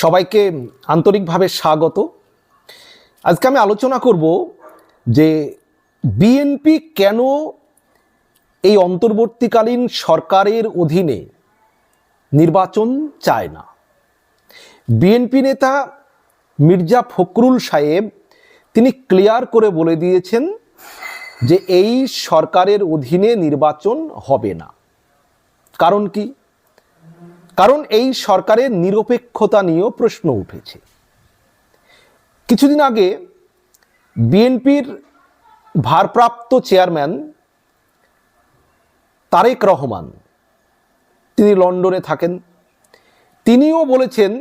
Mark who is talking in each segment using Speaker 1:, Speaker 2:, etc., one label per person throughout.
Speaker 1: সবাইকে আন্তরিকভাবে স্বাগত। আজকে আমি আলোচনা করব যে বিএনপি কেন এই অন্তর্বর্তীকালীন সরকারের অধীনে নির্বাচন চায় না? বিএনপি নেতা মির্জা ফখরুল সাহেব তিনি ক্লিয়ার করে বলে দিয়েছেন যে এই সরকারের অধীনে নির্বাচন হবে না। কারণ কি? কারণ এই সরকারের নিরপেক্ষতা নিয়েও প্রশ্ন উঠেছে। কিছুদিন আগে বিএনপির ভারপ্রাপ্ত চেয়ারম্যান তারেক রহমান, তিনি লন্ডনে থাকেন, তিনিও বলেছেন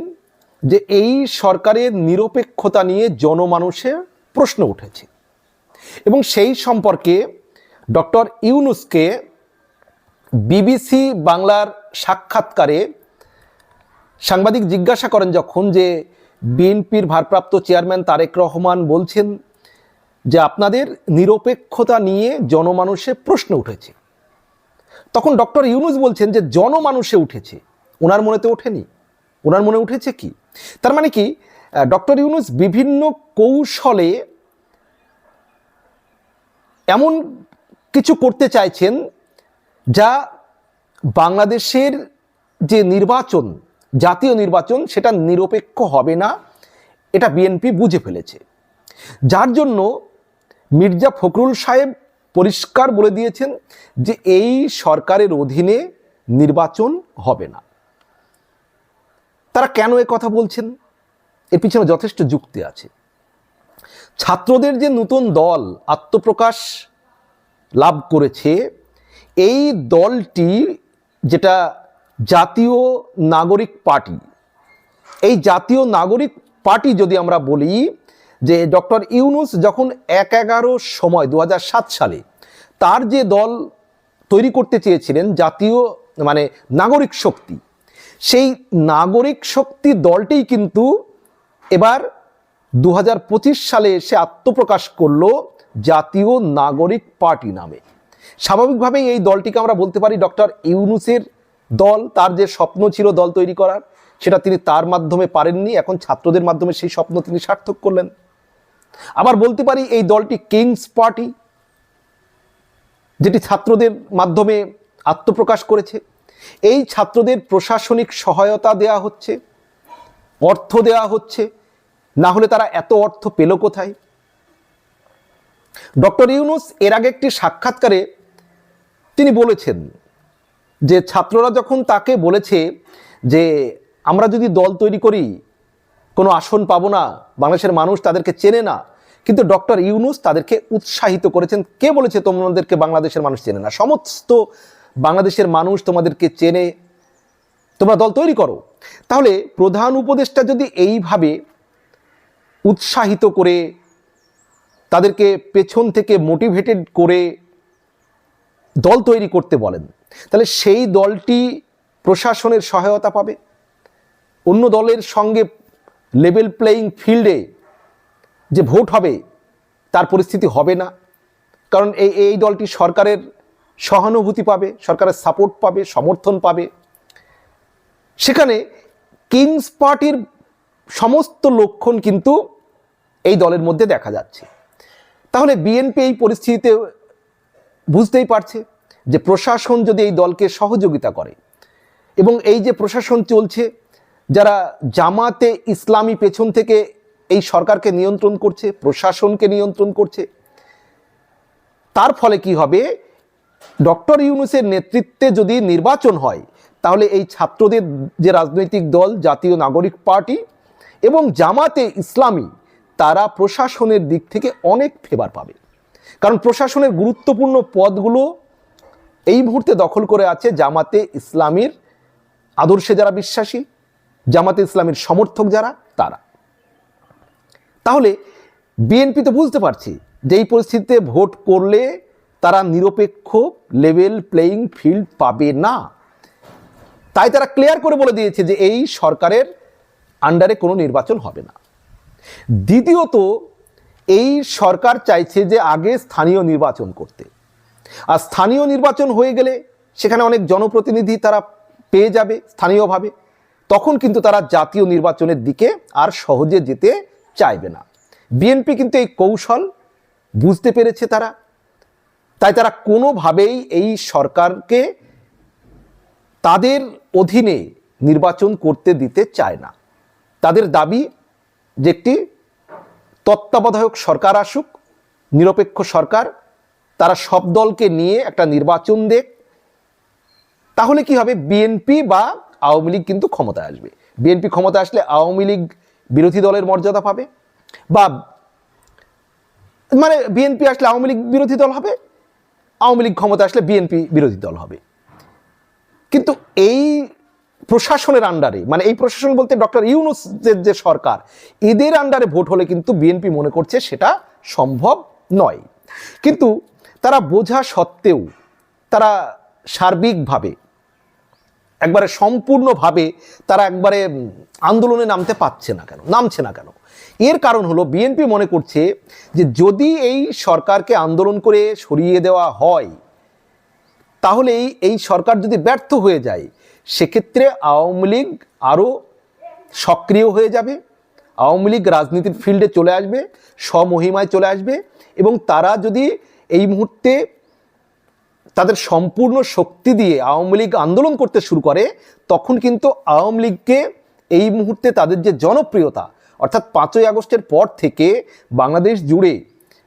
Speaker 1: যে এই সরকারের নিরপেক্ষতা নিয়ে জনমানুষের প্রশ্ন উঠেছে। এবং সেই সম্পর্কে ডক্টর ইউনুসকে বিবিসি বাংলার সাক্ষাৎকারে সাংবাদিক জিজ্ঞাসা করেন যখন যে বিএনপির ভারপ্রাপ্ত চেয়ারম্যান তারেক রহমান বলছেন যে আপনাদের নিরপেক্ষতা নিয়ে জনমানুষে প্রশ্ন উঠেছে। তখন ডক্টর ইউনুস বলছেন যে জনমানুষে উঠেছে। ওনার মনেতে ওঠেনি। ওনার মনে উঠেছে কি? তার মানে কি? ডক্টর ইউনুস বিভিন্ন কৌশলে এমন কিছু করতে চাইছেন যা বাংলাদেশের যে নির্বাচন জাতীয় নির্বাচন সেটা নিরপেক্ষ হবে না, এটা বিএনপি বুঝে ফেলেছে। যার জন্য মির্জা ফখরুল সাহেব পরিষ্কার বলে দিয়েছেন যে এই সরকারের অধীনে নির্বাচন হবে না। তারা কেন এ কথা বলছেন? এর পিছনে যথেষ্ট যুক্তি আছে। ছাত্রদের যে নতুন দল আত্মপ্রকাশ লাভ করেছে, এই দলটি যেটা জাতীয় নাগরিক পার্টি। এই জাতীয় নাগরিক পার্টি যদি আমরা বলি যে ডক্টর ইউনুস যখন এক এগারো সময় দু হাজার সাত সালে তার যে দল তৈরি করতে চেয়েছিলেন জাতীয় মানে নাগরিক শক্তি, সেই নাগরিক শক্তি দলটিই কিন্তু এবার দু হাজার পঁচিশ সালে এসে আত্মপ্রকাশ করল জাতীয় নাগরিক পার্টি নামে। স্বাভাবিকভাবেই এই দলটিকে আমরা বলতে পারি ডক্টর ইউনুসের দল, তার যে স্বপ্ন ছিল দল তৈরি করার, সেটা তিনি তার মাধ্যমে পারেননি, এখন ছাত্রদের মাধ্যমে সেই স্বপ্ন তিনি সার্থক করলেন। আবার বলতে পারি, এই দলটি কিংস পার্টি, যেটি ছাত্রদের মাধ্যমে আত্মপ্রকাশ করেছে। এই ছাত্রদের প্রশাসনিক সহায়তা দেয়া হচ্ছে, অর্থ দেওয়া হচ্ছে, না হলে তারা এত অর্থ পেল কোথায়? ডক্টর ইউনুস এর আগে একটি সাক্ষাৎকারে তিনি বলেছেন যে ছাত্ররা যখন তাকে বলেছে যে আমরা যদি দল তৈরি করি, কোনো আসন পাবো না, বাংলাদেশের মানুষ তাদেরকে চেনে না, কিন্তু ডক্টর ইউনুস তাদেরকে উৎসাহিত করেছেন। কে বলেছে তোমাদেরকে বাংলাদেশের মানুষ চেনে না? সমস্ত বাংলাদেশের মানুষ তোমাদেরকে চেনে, তোমরা দল তৈরি করো। তাহলে প্রধান উপদেষ্টা যদি এইভাবে উৎসাহিত করে, তাদেরকে পেছন থেকে মোটিভেটেড করে দল তৈরি করতে বলেন তাহলে সেই দলটি প্রশাসনের সহায়তা পাবে? অন্য দলের সঙ্গে লেভেল প্লেয়িং ফিল্ডে যে ভোট হবে, তার পরিস্থিতি হবে না। কারণ এই এই দলটি সরকারের সহানুভূতি পাবে, সরকারের সাপোর্ট পাবে, সমর্থন পাবে। সেখানে কিংস পার্টির সমস্ত লক্ষণ কিন্তু এই দলের মধ্যে দেখা যাচ্ছে। তাহলে বিএনপি এই পরিস্থিতিতে বুঝতেই পারছে যে প্রশাসন যদি এই দলকে সহযোগিতা করে, এবং এই যে প্রশাসন চলছে, যারা জামাতে ইসলামী পেছন থেকে এই সরকারকে নিয়ন্ত্রণ করছে, প্রশাসনকে নিয়ন্ত্রণ করছে, তার ফলে কি হবে? ডক্টর ইউনুসের নেতৃত্বে যদি নির্বাচন হয়, তাহলে এই ছাত্রদের যে রাজনৈতিক দল, জাতীয় নাগরিক পার্টি এবং জামাতে ইসলামী, তারা প্রশাসনের দিক থেকে অনেক ফেভার পাবে। কারণ প্রশাসনের গুরুত্বপূর্ণ পদগুলো এই মুহূর্তে দখল করে আছে জামাতে ইসলামীর আদর্শে যারা বিশ্বাসী, জামাতে ইসলামীর সমর্থক যারা, তারা। তাহলে বিএনপি তো বুঝতে পারছি যে এই পরিস্থিতিতে ভোট করলে তারা নিরপেক্ষ লেভেল প্লেয়িং ফিল্ড পাবে না। তাই তারা ক্লিয়ার করে বলে দিয়েছে যে এই সরকারের আন্ডারে কোনো নির্বাচন হবে না। দ্বিতীয়ত, এই সরকার চাইছে যে আগে স্থানীয় নির্বাচন করতে। আর স্থানীয় নির্বাচন হয়ে গেলে সেখানে অনেক জনপ্রতিনিধি তারা পেয়ে যাবে, স্থানীয়ভাবে। তখন কিন্তু তারা জাতীয় নির্বাচনের দিকে আর সহজে যেতে চাইবে না। বিএনপি কিন্তু এই কৌশল বুঝতে পেরেছে তারা। তাই তারা কোনোভাবেই এই সরকারকে তাদের অধীনে নির্বাচন করতে দিতে চায় না। তাদের দাবি যে একটি তত্ত্বাবধায়ক সরকার আসুক, নিরপেক্ষ সরকার তারা সব দলকে নিয়ে একটা নির্বাচন দেখ। তাহলে কি হবে? বিএনপি বা আওয়ামী লীগ কিন্তু ক্ষমতায় আসবে। বিএনপি ক্ষমতা আসলে আওয়ামী লীগ বিরোধী দলের মর্যাদা পাবে বা মানে বিএনপি আসলে আওয়ামী লীগ বিরোধী দল হবে, আওয়ামী লীগ ক্ষমতা আসলে বিএনপি বিরোধী দল হবে। কিন্তু এই প্রশাসনের আন্ডারে মানে এই প্রশাসন বলতে ডক্টর ইউনুসের যে সরকার, এদের আন্ডারে ভোট হলে কিন্তু বিএনপি মনে করছে সেটা সম্ভব নয়। কিন্তু তারা বোঝা সত্ত্বেও তারা সার্বিকভাবে, একবারে সম্পূর্ণভাবে তারা একবারে আন্দোলনে নামতে পারছে না কেন, নামছে না কেন। এর কারণ হলো বিএনপি মনে করছে যে যদি এই সরকারকে আন্দোলন করে সরিয়ে দেওয়া হয় তাহলে এই সরকার যদি ব্যর্থ হয়ে যায়, সেক্ষেত্রে আওয়ামী লীগ আরও সক্রিয় হয়ে যাবে, আওয়ামী লীগ রাজনীতির ফিল্ডে চলে আসবে, স্বমহিমায় চলে আসবে এবং তারা যদি এই মুহূর্তে তাদের সম্পূর্ণ শক্তি দিয়ে আওয়ামী লীগ আন্দোলন করতে শুরু করে, তখন কিন্তু আওয়ামী লীগকে এই মুহূর্তে তাদের যে জনপ্রিয়তা, অর্থাৎ পাঁচই আগস্টের পর থেকে বাংলাদেশ জুড়ে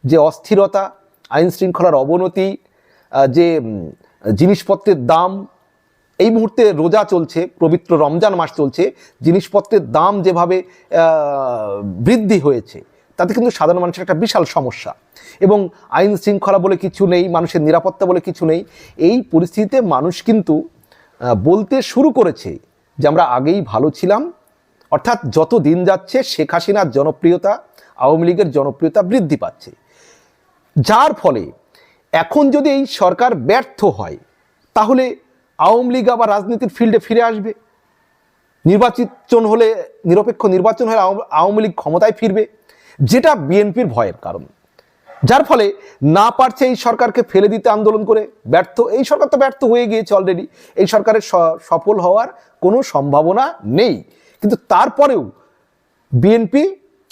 Speaker 1: যে অস্থিরতা, আইন শৃঙ্খলার অবনতি যে জিনিসপত্রের দাম, এই মুহূর্তে রোজা চলছে, পবিত্র রমজান মাস চলছে, জিনিসপত্রের দাম যেভাবে বৃদ্ধি হয়েছে তাতে কিন্তু সাধারণ মানুষের একটা বিশাল সমস্যা। এবং আইন শৃঙ্খলা বলে কিছু নেই, মানুষের নিরাপত্তা বলে কিছু নেই। এই পরিস্থিতিতে মানুষ কিন্তু বলতে শুরু করেছে যে আমরা আগেই ভালো ছিলাম। অর্থাৎ যত দিন যাচ্ছে, শেখ হাসিনার জনপ্রিয়তা, আওয়ামী লীগের জনপ্রিয়তা বৃদ্ধি পাচ্ছে। যার ফলে এখন যদি এই সরকার ব্যর্থ হয়, তাহলে আওয়ামী লীগ আবার রাজনীতির ফিল্ডে ফিরে আসবে। নির্বাচিত হলে, নিরপেক্ষ নির্বাচন হলে আওয়ামী লীগ ক্ষমতায় ফিরবে। যেটা বিএনপির ভয়ের কারণ। যার ফলে না পারছে এই সরকারকে ফেলে দিতে আন্দোলন করে, ব্যর্থ। এই সরকার তো ব্যর্থ হয়ে গিয়েছে অলরেডি এই সরকারের সফল হওয়ার কোনো সম্ভাবনা নেই। কিন্তু তারপরেও বিএনপি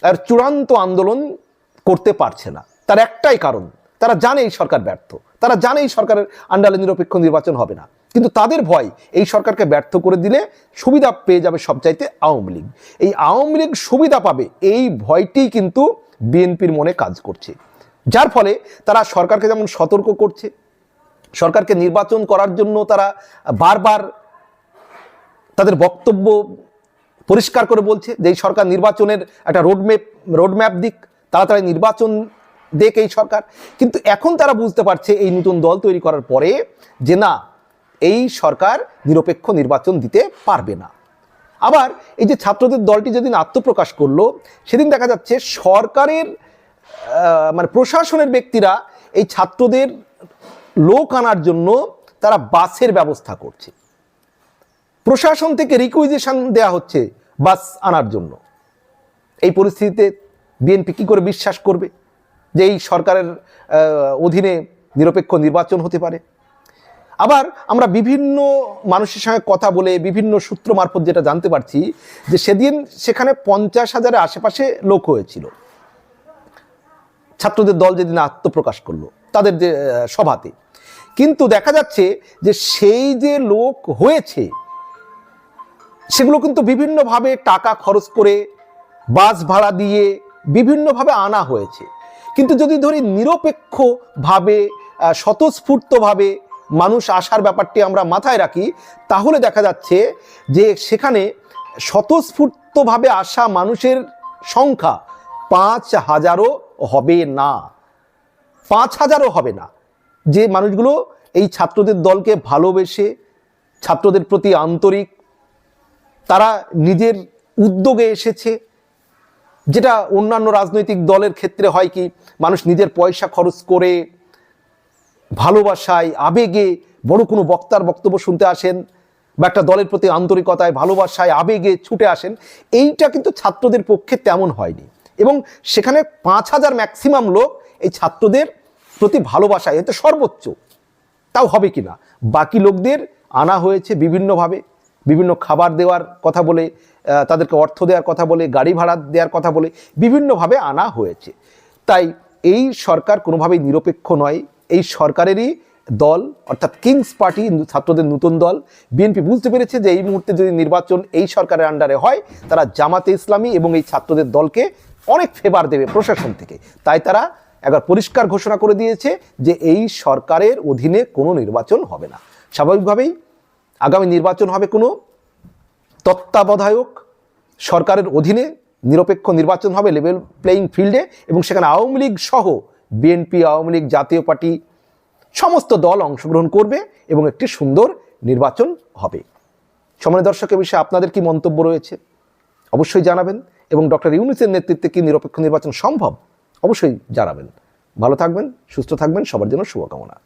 Speaker 1: আর চূড়ান্ত আন্দোলন করতে পারছে না। তার একটাই কারণ, তারা জানে এই সরকার ব্যর্থ। তারা জানে এই সরকারের আন্ডারে নিরপেক্ষ নির্বাচন হবে না। কিন্তু তাদের ভয় এই সরকারকে ব্যর্থ করে দিলে সুবিধা পেয়ে যাবে সবচাইতে আওয়ামী লীগ। এই আওয়ামী লীগ সুবিধা পাবে এই ভয়টি কিন্তু বিএনপির মনে কাজ করছে। যার ফলে তারা সরকারকে যেমন সতর্ক করছে, সরকারকে নির্বাচন করার জন্য তারা বারবার তাদের বক্তব্য পরিষ্কার করে বলছে যে এই সরকার নির্বাচনের একটা রোডম্যাপ রোডম্যাপ দিক, তাড়াতাড়ি নির্বাচন দেখ এই সরকার। কিন্তু এখন তারা বুঝতে পারছে এই নতুন দল তৈরি করার পরে যে না এই সরকার নিরপেক্ষ নির্বাচন দিতে পারবে না। আবার এই যে ছাত্রদের দলটি যেদিন আত্মপ্রকাশ করল, সেদিন দেখা যাচ্ছে সরকারের মানে প্রশাসনের ব্যক্তিরা এই ছাত্রদের লোক আনার জন্য তারা বাসের ব্যবস্থা করছে। প্রশাসন থেকে রিকুইজেশন দেয়া হচ্ছে বাস আনার জন্য। এই পরিস্থিতিতে বিএনপি কী করে বিশ্বাস করবে যে এই সরকারের অধীনে নিরপেক্ষ নির্বাচন হতে পারে? আবার আমরা বিভিন্ন মানুষের সঙ্গে কথা বলে বিভিন্ন সূত্র মারফত যেটা জানতে পারছি যে সেদিন সেখানে পঞ্চাশ হাজারের আশেপাশে লোক হয়েছিল। ছাত্রদের দল যেদিন আত্মপ্রকাশ করল, তাদের যে সভাতে। কিন্তু দেখা যাচ্ছে যে সেই যে লোক হয়েছে, সেগুলো কিন্তু বিভিন্নভাবে টাকা খরচ করে, বাস ভাড়া দিয়ে বিভিন্নভাবে আনা হয়েছে। কিন্তু যদি ধরি নিরপেক্ষভাবে স্বতঃস্ফূর্তভাবে মানুষ আসার ব্যাপারটি আমরা মাথায় রাখি, তাহলে দেখা যাচ্ছে যে সেখানে স্বতঃস্ফূর্তভাবে আসা মানুষের সংখ্যা পাঁচ হাজারও হবে না। পাঁচ হাজারও হবে না। যে মানুষগুলো এই ছাত্রদের দলকে ভালোবেসে, ছাত্রদের প্রতি আন্তরিক, তারা নিজের উদ্যোগে এসেছে, যেটা অন্যান্য রাজনৈতিক দলের ক্ষেত্রে হয় কি, মানুষ নিজের পয়সা খরচ করে ভালোবাসায় আবেগে বড় কোনো বক্তার বক্তব্য শুনতে আসেন বা একটা দলের প্রতি আন্তরিকতায় ভালোবাসায় আবেগে ছুটে আসেন, এইটা কিন্তু ছাত্রদের পক্ষে তেমন হয়নি। এবং সেখানে পাঁচ হাজার ম্যাক্সিমাম লোক এই ছাত্রদের প্রতি ভালোবাসায় এতে সর্বোচ্চ। তাও হবে কি না? বাকি লোকদের আনা হয়েছে বিভিন্নভাবে। বিভিন্ন খাবার দেওয়ার কথা বলে তাদেরকে অর্থ দেওয়ার কথা বলে, গাড়ি ভাড়া দেওয়ার কথা বলে, বিভিন্নভাবে আনা হয়েছে। তাই এই সরকার কোনোভাবেই নিরপেক্ষ নয়। এই সরকারেরই দল, অর্থাৎ কিংস পার্টি ছাত্রদের নতুন দল বিএনপি বুঝতে পেরেছে যে এই মুহূর্তে যদি নির্বাচন এই সরকারের আন্ডারে হয়, তারা জামাতে ইসলামী এবং এই ছাত্রদের দলকে অনেক ফেভার দেবে প্রশাসন থেকে। তাই তারা একবার পরিষ্কার ঘোষণা করে দিয়েছে যে এই সরকারের অধীনে কোনো নির্বাচন হবে না। স্বাভাবিকভাবেই আগামী নির্বাচন হবে কোনো তত্ত্বাবধায়ক সরকারের অধীনে, নিরপেক্ষ নির্বাচন হবে লেভেল প্লেয়িং ফিল্ডে এবং সেখানে আওয়ামী লীগ সহ বিএনপি, আওয়ামী লীগ, জাতীয় পার্টি, সমস্ত দল অংশগ্রহণ করবে এবং একটি সুন্দর নির্বাচন হবে। সময় দর্শকের বিষয়ে আপনাদের কি মন্তব্য রয়েছে? অবশ্যই জানাবেন এবং ডক্টর ইউনুসের নেতৃত্বে কি নিরপেক্ষ নির্বাচন সম্ভব? অবশ্যই জানাবেন। ভালো থাকবেন, সুস্থ থাকবেন, সবার জন্য শুভকামনা।